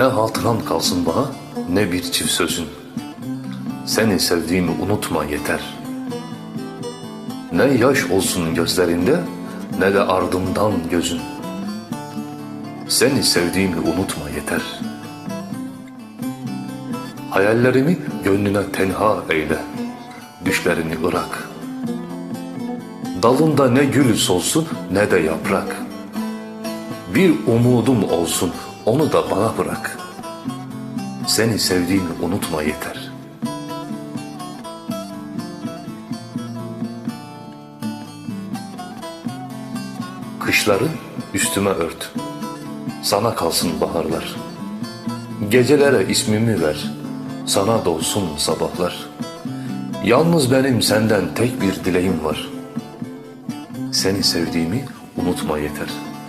Ne hatıran kalsın bana ne bir çift sözün. Seni sevdiğimi unutma yeter. Ne yaş olsun gözlerinde ne de ardımdan gözün. Seni sevdiğimi unutma yeter. Hayallerimi gönlüne tenha eyle. Düşlerini ırak. Dalında ne gül solsun ne de yaprak. Bir umudum olsun onu da bana bırak. Seni sevdiğimi unutma yeter. Kışları üstüme ört. Sana kalsın baharlar. Gecelere ismimi ver. Sana dolsun sabahlar. Yalnız benim senden tek bir dileğim var. Seni sevdiğimi unutma yeter.''